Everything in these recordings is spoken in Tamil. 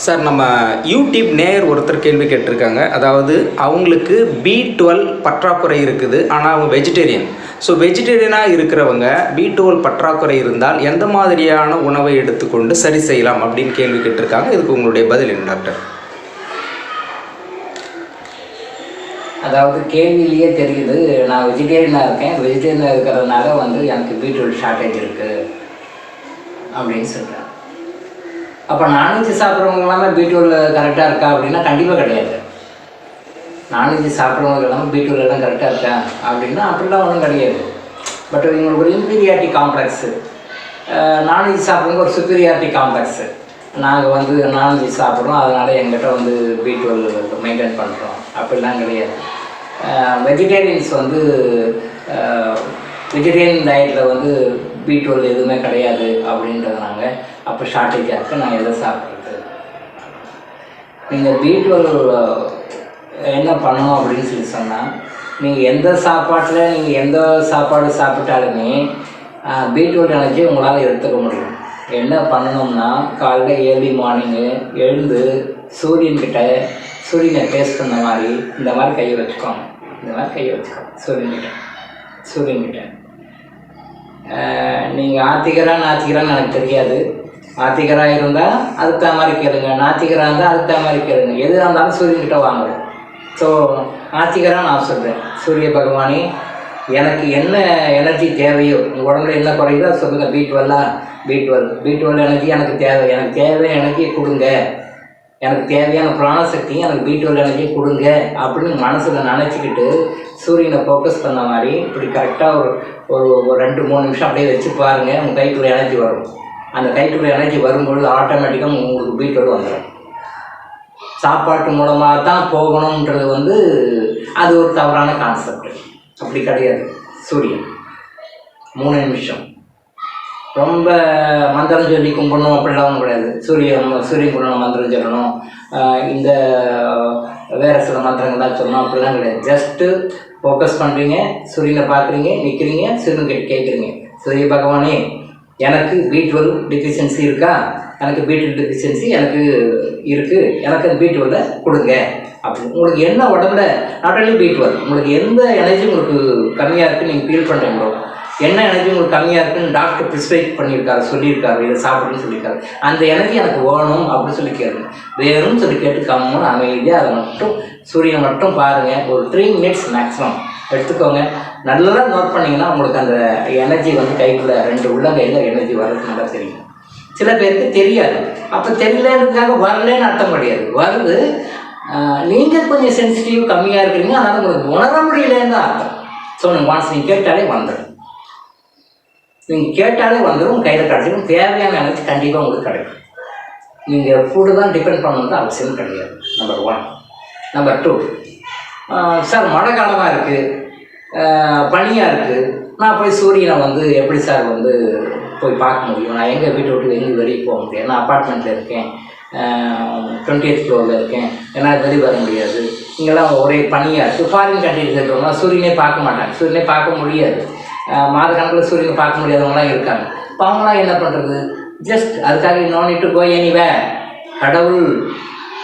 சார் நம்ம யூடியூப் நேயர் ஒருத்தர் கேள்வி கேட்டிருக்காங்க. அதாவது அவங்களுக்கு பி டுவெல் பற்றாக்குறை இருக்குது ஆனால் அவங்க வெஜிடேரியன் ஸோ வெஜிடேரியனாக இருக்கிறவங்க பி டுவெல் பற்றாக்குறை இருந்தால் எந்த மாதிரியான உணவை எடுத்துக்கொண்டு சரி செய்யலாம் அப்படின்னு கேள்வி கேட்டிருக்காங்க. இதுக்கு உங்களுடைய பதில் என்ன டாக்டர்? அதாவது கேள்வியிலேயே தெரியுது நான் வெஜிடேரியனாக இருக்கேன். வெஜிடேரியனாக இருக்கிறதுனால வந்து எனக்கு பீட்ரூட் ஷார்ட்டேஜ் இருக்குது அப்படின்னு சொல்கிறேன் அப்போ நான்வெஜ் சாப்பிட்றவங்க எல்லாமே பீட்ரூட் கரெக்டாக இருக்கா அப்படின்னா கண்டிப்பாக கிடையாது. நான்வெஜ் சாப்பிட்றவங்க எல்லாமே பீட்ரூட் எல்லாம் கரெக்டாக இருக்கா அப்படின்னா அப்படிலாம் ஒன்றும் கிடையாது. பட் இவங்களுக்கு ஒரு இன்பீரியாரிட்டி காம்ப்ளெக்ஸு நான்வெஜ் சாப்பிட்றவங்க ஒரு சுப்பீரியாரிட்டி காம்ப்ளெக்ஸு நாங்கள் வந்து நான்வெஜ் சாப்பிட்றோம் அதனால் எங்கிட்ட வந்து பீட்ரூல் மெயின்டைன் பண்ணுறோம் அப்படிலாம் கிடையாது. வெஜிடேரியன்ஸ் வந்து வெஜிடேரியன் டயட்டில் வந்து பீட்ரூட் எதுவுமே கிடையாது அப்படின்றதுனாங்க அப்போ ஷார்ட்டேஜாக இருக்குது நான் எதை சாப்பிட்றது? நீங்கள் பீட்ரூட் என்ன பண்ணணும் அப்படின்னு சொல்லி சொன்னால் நீங்கள் எந்த சாப்பாட்டில் நீங்கள் எந்த சாப்பாடு சாப்பிட்டாலுமே பீட்ரூட் எனர்ஜி உங்களால் எடுத்துக்க முடியும். என்ன பண்ணணும்னா காலைல ஏர்லி மார்னிங்கு எழுந்து சூரியன்கிட்ட சூரியனை டேஸ்ட் பண்ண மாதிரி இந்த மாதிரி கையை வச்சுக்கோங்க. இந்த மாதிரி கையை வச்சுக்கோங்க. சூரியன்கிட்ட சூரியன்கிட்ட நீங்கள் ஆத்திகரா நாத்திகரான்னு எனக்கு தெரியாது. ஆத்திகராக இருந்தால் அதுக்கு தகுந்த மாதிரி கேளுங்க. நாத்திகராக இருந்தால் அதுக்கு தகுந்த மாதிரி கேளுங்க. எது இருந்தாலும் சூரியன்கிட்ட வாங்க. ஸோ நாத்திகரா நான் சொல்கிறேன் சூரிய பகவானே எனக்கு என்ன எனர்ஜி தேவையோ உங்கள் உடம்புல என்ன குறையுதோ சொல்லுங்கள் பீட் டுவெல்லா பீட் டுவெல் பீட் டுவெல் எனர்ஜி எனக்கு தேவை. எனக்கு தேவையான எனர்ஜி கொடுங்க. எனக்கு தேவையான பிராணசக்தி எனக்கு பி டுவெல் எனர்ஜி கொடுங்க அப்படின்னு மனசில் நினச்சிக்கிட்டு சூரியனை ஃபோக்கஸ் பண்ண மாதிரி இப்படி கரெக்டாக ஒரு ஒரு ஒரு ரெண்டு மூணு நிமிஷம் அப்படியே வச்சு பாருங்கள் உங்கள் கைக்குள்ள எனர்ஜி வரும். அந்த கைக்குள்ள எனர்ஜி வரும்பொழுது ஆட்டோமேட்டிக்காக உங்களுக்கு பி டுவெல் வந்துடும். சாப்பாட்டு மூலமாக தான் போகணுன்றது வந்து அது ஒரு தவறான கான்செப்ட் அப்படி கிடையாது. சூரியன் மூணு நிமிஷம். ரொம்ப மந்திரம் சொல்லி கும்பிடணும் அப்படிலாம் ஒன்றும் கிடையாது. சூரியன் சூரியன் கும்பிடணும் மந்திரம் சொல்லணும். இந்த வேறு சில மந்திரங்கள்லாம் சொல்லணும் அப்படிலாம் கிடையாது. ஜஸ்ட்டு ஃபோக்கஸ் பண்ணுறீங்க சூரியனை பார்க்குறீங்க நிற்கிறீங்க சூரியன் கிட்ட கேட்குறீங்க. சூரிய பகவானே எனக்கு பி வரும் டெஃபிஷியன்சி இருக்கா? எனக்கு பி டெஃபிஷியன்சி எனக்கு இருக்குது எனக்கு அந்த பி கொடுங்க. அப்படி. உங்களுக்கு என்ன உடம்புல நாட் ஒன்லி பி வரும் உங்களுக்கு எந்த எனர்ஜி உங்களுக்கு கம்மியாக இருக்குன்னு நீங்கள் ஃபீல் பண்ணுறீங்களோ என்ன எனர்ஜி உங்களுக்கு கம்மியாக இருக்குன்னு டாக்டர் ப்ரிஸ்கிரைப் பண்ணியிருக்காரு சொல்லியிருக்காரு இதை சாப்பிடுன்னு சொல்லியிருக்காரு. அந்த எனர்ஜி எனக்கு வேணும் அப்படின்னு சொல்லி கேளுங்க. வேணும்னு சொல்லி கேட்டு கம்முன்னு அமைதியாக அதை மட்டும் சூரியனை மட்டும் பாருங்கள் ஒரு த்ரீ மினிட்ஸ் மேக்ஸிமம் எடுத்துக்கோங்க. நல்லா நோட் பண்ணிங்கன்னா உங்களுக்கு அந்த எனர்ஜி வந்து கைக்குள்ள ரெண்டு உள்ளங்கையில் எனர்ஜி வர்றது நல்லா தெரியும். சில பேருக்கு தெரியாது. அப்போ தெரியலன்றதுக்காக வரலன்னு அர்த்தம் கிடையாது. வருது. நீங்கள் கொஞ்சம் சென்சிட்டிவ் கம்மியாக இருக்கிறீங்க. அதனால் உங்களுக்கு உணர முடியலன்னு தான் அர்த்தம். ஸோ நீங்கள் மனசு நீங்கள் கேட்டாலே வந்துடும். நீங்கள் கேட்டாலே வந்துடும் கையில் கிடைச்சிடும் தேவையான எனர்ஜி கண்டிப்பாக உங்களுக்கு கிடைக்கும். நீங்கள் ஃபுட்டு தான் டிபெண்ட் பண்ணணுன்றது அவசியம் கிடையாது. Number one number two sir மழை காலமாக இருக்குது பனியாக இருக்குது நான் போய் சூரியனை வந்து எப்படி சார் வந்து போய் பார்க்க முடியும்? நான் எங்கள் வீட்டை விட்டு எங்கே வெளியே போக முடியாது நான் அப்பார்ட்மெண்ட்டில் இருக்கேன். டுவெண்ட்டி எய்த் ஃப்ளோரில் இருக்கேன். என்னால் வெளியே வர முடியாது. இங்கெல்லாம் ஒரே பனியாக இருக்குது ஃபாரின் கண்ட்ரிஸ் இருக்கிறவங்க சூரியனே பார்க்க மாட்டாங்க. சூரியனே பார்க்க முடியாது. மாத கணக்கில் சூரியனை பார்க்க முடியாதவங்களாம் இருக்காங்க. இப்போ அவங்களாம் என்ன பண்ணுறது ஜஸ்ட் அதுக்காக நோனிட்டு போய் எனிவே கடவுள்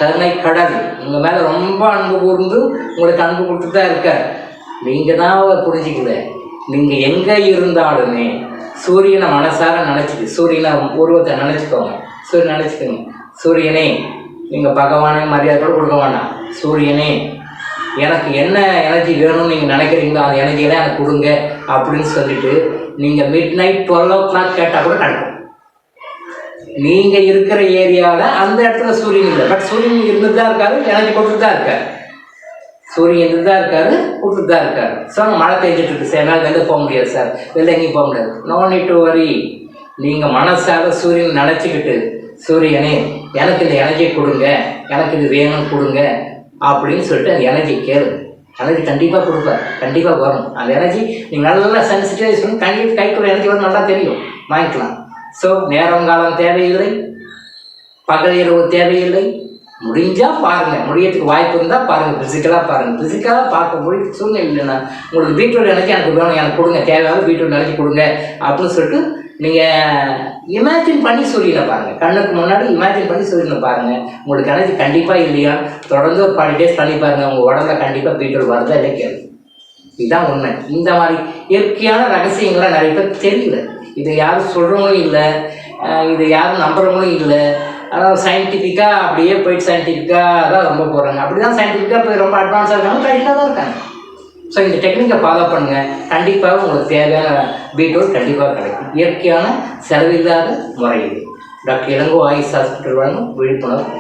கருணை கடல். உங்கள் மேலே ரொம்ப அன்பு கூர்ந்து உங்களுக்கு அன்பு கொடுத்து தான் இருக்கார். நீங்கள் தான் புரிஞ்சிக்கல. நீங்கள் எங்கே இருந்தாலுமே சூரியனை மனசார நினச்சிட்டு சூரியனை உருவத்தை நினச்சிக்கோங்க. சூரியன் நினச்சிக்கோங்க. சூரியனே நீங்கள் பகவானே மரியாதை கூட கொடுக்க வேண்டாம். சூரியனே எனக்கு என்ன எனர்ஜி வேணும்னு நீங்கள் நினைக்கிறீங்களோ அந்த எனர்ஜியில எனக்கு கொடுங்க அப்படின்னு சொல்லிட்டு நீங்கள் midnight twelve o'clock கேட்டால் கூட நடக்கும். நீங்கள் இருக்கிற ஏரியாவில் அந்த இடத்துல சூரியன் இல்லை. பட் சூரியன் இருந்துட்டு தான் இருக்காரு எனர்ஜி கொடுத்துட்டு தான் இருக்காரு. சூரியன் இருந்து தான் இருக்காரு கொடுத்துட்டு தான் இருக்காரு ஸோ மழை பெஞ்சிட்டு இருக்கு சார். என்னால் வெளில போக முடியாது சார். வெளில எங்கேயும் போக முடியாது. நோ நீட் டு வரி நீங்கள் மனசாக சூரியன் நினச்சிக்கிட்டு சூரியனே எனக்கு இந்த எனர்ஜி கொடுங்க எனக்கு இது வேணும் கொடுங்க அப்படின்னு சொல்லிட்டு அந்த எனர்ஜி கேளு எனர்ஜி கண்டிப்பாக கொடுப்பார். கண்டிப்பாக வரும். அந்த எனர்ஜி நீங்கள் நல்லா சென்சிட்டிவைஸ் பண்ணி கண்டிப்பாக கைக்குள்ள எனர்ஜி வரும் நல்லா தெரியும். வாங்கிக்கலாம். ஸோ நேரம் காலம் தேவையில்லை. பகல் இரவு தேவையில்லை. முடிஞ்சால் பாருங்கள் முடியறதுக்கு வாய்ப்பு இருந்தால் பாருங்கள் ஃபிசிக்கலாக பாருங்கள் ஃபிசிக்கலாக பார்க்க முடிய சூழ்நிலை இல்லைன்னா உங்களுக்கு பீட்ரூட் எனர்ஜி எனக்கு வேணும் எனக்கு கொடுங்க. தேவையான பீட்ரூட் எனர்ஜி கொடுங்க அப்படின்னு சொல்லிட்டு நீங்கள் இமேஜின் பண்ணி சூரியனை பாருங்கள் கண்ணுக்கு முன்னாடி இமேஜின் பண்ணி சூரியனை பாருங்கள் உங்களுக்கு எனர்ஜி கண்டிப்பாக இல்லையா? தொடர்ந்து ஒரு ஃபார்ட்டி டேஸ் பண்ணி பாருங்கள் உங்கள் உடம்புல கண்டிப்பாக பீட்டர் வருதா இல்லை கேள்வி இதுதான் உண்மை. இந்த மாதிரி இயற்கையான ரகசியங்கள்லாம் நிறைய பேர் தெரியல. இதை யாரும் சொல்கிறவங்களும் இல்லை. இதை யாரும் நம்புகிறவங்களும் இல்லை. அதாவது சயின்டிஃபிக்காக அப்படியே போயிட்டு சயின்டிஃபிக்காக தான் ரொம்ப போகிறாங்க அப்படி தான் சயின்டிஃபிக்காக போய் ரொம்ப அட்வான்ஸாக இருக்காங்க. கரெக்டாக தான் இருக்காங்க. ஸோ இந்த டெக்னிக்கை ஃபாலோ பண்ணுங்கள் கண்டிப்பாக உங்களுக்கு தேவையான பீட்ரூட் கண்டிப்பாக கிடைக்கும். இயற்கையான செலவில்லாத முறை இது. டாக்டர் இளங்கோ ஆயுஷ் ஹாஸ்பிட்டல் வழங்கும் விழிப்புணர்வு